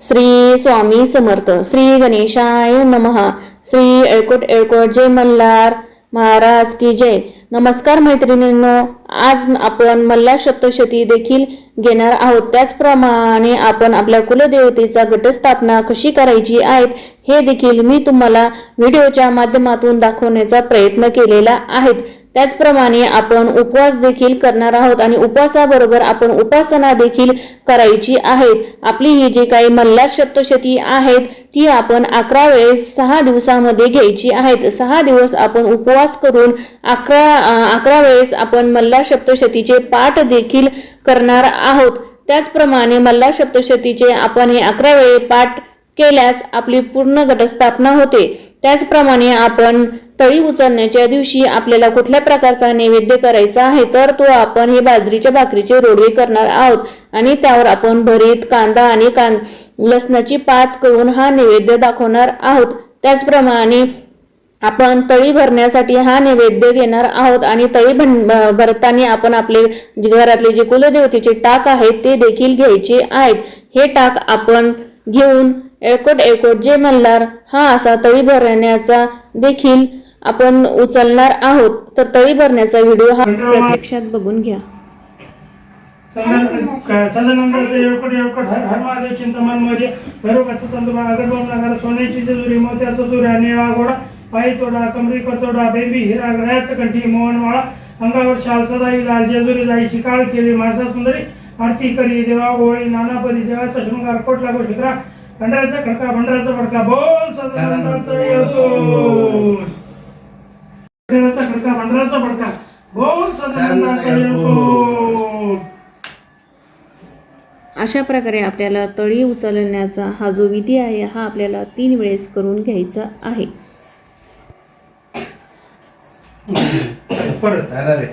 श्री स्वामी समर्थ. श्री गणेशाय नमहा श्री एळकोट एळकोट जय मल्हार. महाराज की जय. नमस्कार मैत्रिणींनो. आज आपण मल्हार सप्तशती देखील घेणार आहोत. त्याचप्रमाणे आपण आपल्या कुलदेवतेचा घटस्थापना कशी करायची आहेत हे देखील मी तुम्हाला व्हिडिओच्या माध्यमातून दाखवण्याचा प्रयत्न केलेला आहे. त्याचप्रमाणे आपण उपवास देखील करणार आहोत आणि उपवासाबरोबर आपण उपासना देखील करायची आहेत. आपली ही जी काही मल्हार सप्तशती आहेत ती आपण अकरा वेळेस सहा दिवसामध्ये घ्यायची आहेत. सहा दिवस आपण उपवास करून अकरा अकरा वेळेस आपण मल्हार सप्तशतीचे पाठ देखील करणार आहोत. त्याचप्रमाणे मल्हार सप्तशतीचे आपण हे अकरा वेळे पाठ केल्यास आपली पूर्ण घटस्थापना होते. त्याचप्रमाणे आपण तळी उचलण्याच्या दिवशी आपल्याला कुठल्या प्रकारचा नैवेद्य करायचा आहे तर तो आपण हे बाजरीच्या भाकरीचे रोडवे करणार आहोत. आणि त्यावर आपण भरीत कांदा आणि कां लसणाची पात करून हा नैवेद्य दाखवणार आहोत. त्याचप्रमाणे आपण तळी भरण्यासाठी हा नैवेद्य घेणार आहोत आणि तळी भन- भरताना आपण आपले घरातले जे कुलदेवतेचे टाक आहेत ते देखील घ्यायचे आहेत. हे टाक आपण घेऊन एळकोट एळकोट जे मल्हार हा असा तळी भरण्याचा देखील आपण उचलणार आहोत तर तळी भरण्याचा व्हिडिओ हा प्रत्यक्षात बघून घ्या. सदानंदाचं येळकोट येळकोट हर हर महादेव चिंतमानमध्ये भैरवकाचं तंदुमा अगरबाम नगर सोन्याची जेजुरी मोत्याचं दुऱ्या निळा घोडा पायी तोडा कमरी करतोडा बेबी हिरा ग्रहात कंठी मोहनवाळा अंगावर शाल सदाई लाल जेजुरी जाई शिकाळ केली मासा सुंदरी आरती करी देवा ओळी नानापरी देवाचा शृंगार कोट लागो शिकरा भंडाराचा खडका भंडाराचा फडका बोल सदानंदाचं खडका भंडाराचा फडका बोल सदानंदाचं अशा प्रकारे आपल्याला तळी उचलण्याचा हा जो विधी आहे हा आपल्याला तीन वेळेस करून घ्यायचा आहे. परत. अरे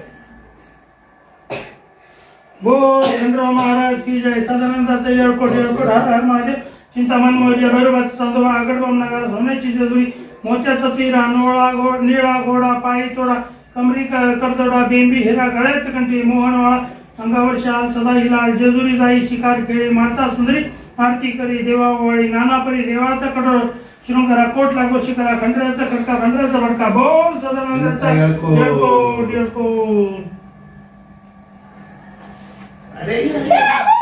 बोल चंद्रबाबू महाराज की जय. सदानंदाचं येळकोट येळकोट हर हर महादेव. चिंतामण मोर्य भैरवाचं चांदोबा आगडबाम नगर सोन्याची जेजुरी मोत्याचं तीर नोळा घोड निळा घोडा पायी तोडा कमरी करतोडा बेंबी हिरा गळ्यात कंठी मोहनवाळा अंगावर शाल सदा हिलाल जेजुरी जाई शिकार खेळी माणसा सुंदरी आरती करी देवा ओळी नानापरी देवाचा कडोळ शृंगारा कोट लागो शिकारा खंडराचा खडका खंडराचा भडका बोल सदानंदाचा. अरे.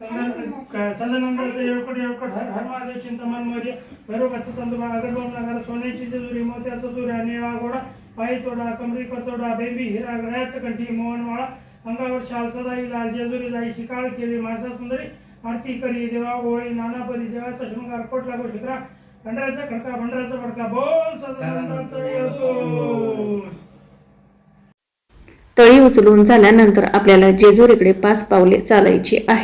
सदानंदाचं येळकोट येळकोट हर हर महादेव चिंतमानमध्ये भैरवकाचं तंदुमा अगरबाम नगर सोन्याची जेजुरी मोत्याचा चुऱ्या निळा घोडा पायी तोडा कमरी करतोडा बेबी हिरा गळ्यात कंठी मोहनवाळा अंगावर शाल सदाई लाल जेजुरी जाई शिकाळ केली माणसा सुंदरी आरती करी देवा ओळी नानापरी देवाचा शृंगार कोट लागो शिकरा भंडाराचा खडका भंडाराचा फडका बोल सदानंदाचं तळी उचलून झाल्यानंतर आपल्याला जेजुरीकडे पाच पावले चालायची आहे